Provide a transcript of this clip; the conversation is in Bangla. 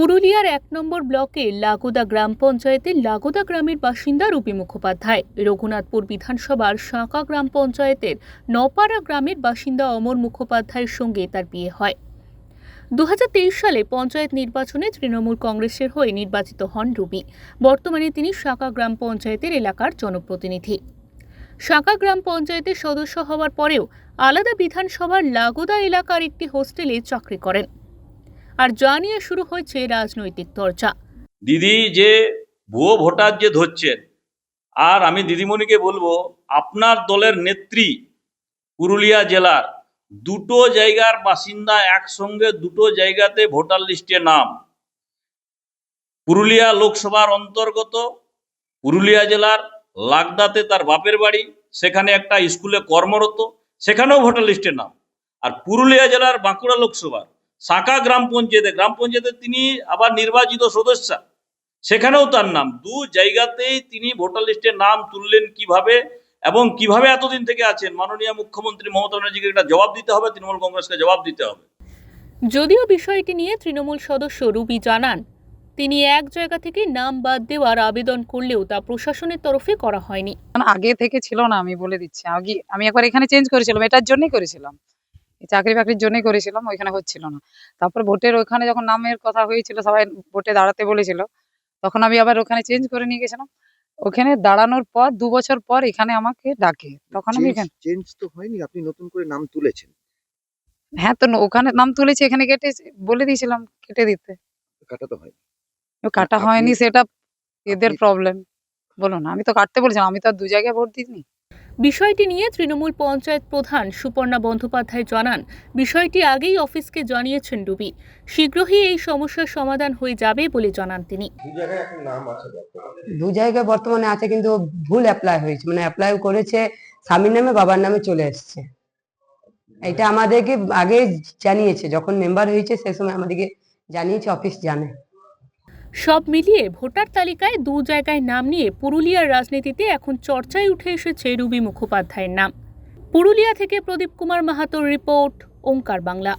পুরুলিয়ার এক নম্বর ব্লকে লাগোদা গ্রাম পঞ্চায়েতের লাগোদা গ্রামের বাসিন্দা রূপী মুখোপাধ্যায়। রঘুনাথপুর বিধানসভার সাঁকা গ্রাম পঞ্চায়েতের নপাড়া গ্রামের বাসিন্দা অমর মুখোপাধ্যায়ের সঙ্গে তার বিয়ে হয়। দু হাজার তেইশ সালে পঞ্চায়েত নির্বাচনে তৃণমূল কংগ্রেসের হয়ে নির্বাচিত হন রুবি বর্তমানে তিনি সাঁকা গ্রাম পঞ্চায়েতের এলাকার জনপ্রতিনিধি। সাঁকা গ্রাম পঞ্চায়েতের সদস্য হওয়ার পরেও আলাদা বিধানসভার লাগোদা এলাকার একটি হোস্টেলে চাকরি করেন। আর যা নিয়ে শুরু হয়েছে রাজনৈতিক চর্চা। দিদি, যে ভুয়ো ভোটার যে ধরছেন, আর আমি দিদিমণিকে বলব, আপনার দলের নেত্রী পুরুলিয়া জেলার দুটো জায়গার বাসিন্দা একসঙ্গে দুটো জায়গাতে ভোটার লিস্টে নাম। পুরুলিয়া লোকসভার অন্তর্গত, পুরুলিয়া জেলার লাগদাতে তার বাপের বাড়ি, সেখানে একটা স্কুলে কর্মরত, সেখানেও ভোটার লিস্টে নাম। আর পুরুলিয়া জেলার বাঁকুড়া লোকসভার সাঁকা গ্রাম পঞ্চায়েতে গ্রাম পঞ্চায়েতে তিনি আবার নির্বাচিত সদস্য। সেখানেও তার নাম। দু জায়গাতেই তিনি ভোটার লিস্টে নাম তুললেন কীভাবে এবং কীভাবে এতদিন থেকে আছেন? মাননীয় মুখ্যমন্ত্রী মমতা ব্যানার্জিকে একটা জবাব দিতে হবে তৃণমূল কংগ্রেসকে জবাব দিতে হবে। যদিও বিষয়টি নিয়ে তৃণমূল সদস্য রুবি জানান তিনি এক জায়গা থেকে নাম বাদ দেওয়ার আবেদন করলেও তা প্রশাসনের তরফে করা হয়নি। আগে থেকে ছিল না আমি বলে দিচ্ছি। আগে আমি একবার এখানে চেঞ্জ করেছিলাম এটার জন্যই করেছিলাম। চাকরি বাকরির জন্যই করেছিলাম ওইখানে হচ্ছিল না। তারপর ভোটের ওখানে যখন নামের কথা হয়েছিল সবাই ভোটে দাঁড়াতে বলেছিল তখন আমি আবার ওখানে চেঞ্জ করে নিয়ে গেছিলাম। ওখানে দাঁড়ানোর পর দু বছর পর এখানে আমাকে ডাকে। তখন আমি এখানে চেঞ্জ তো হয়নি আপনি নতুন করে নাম তুলেছেন। হ্যাঁ তো ওখানে নাম তুলেছি এখানে কেটে বলে দিয়েছিলাম কেটে দিতে। কাটা তো হয়নি। ও কাটা হয়নি সেটা এদের প্রবলেম বলো না আমি তো কাটতে বলছিলাম আমি তো আর দু জায়গায় ভোট দিইনি। বিষয়টি নিয়ে তৃণমূল পঞ্চায়েত প্রধান সুপর্ণা বন্দ্যোপাধ্যায় জানান বিষয়টি আগেই অফিসকে জানিয়েছেন ডুবি শীঘ্রই এই সমস্যার সমাধান হয়ে যাবে বলে জানান তিনি। দু জায়গায় বর্তমানে। আছে কিন্তু ভুল অ্যাপ্লাই হয়েছে। মানে অ্যাপ্লাই করেছে স্বামীর নামে বাবার নামে চলে এসছে। এটা আমাদেরকে আগে জানিয়েছে। যখন মেম্বার হয়েছে সে সময় আমাদেরকে জানিয়েছে অফিস জানে। সব মিলিয়ে ভোটার তালিকায় দু জায়গায় নাম নিয়ে পুরুলিয়ার রাজনীতিতে এখন চর্চায় উঠে এসেছে রুবি মুখোপাধ্যায়ের নাম। পুরুলিয়া থেকে প্রদীপ কুমার মাহাতোর রিপোর্ট, ওঙ্কার বাংলা।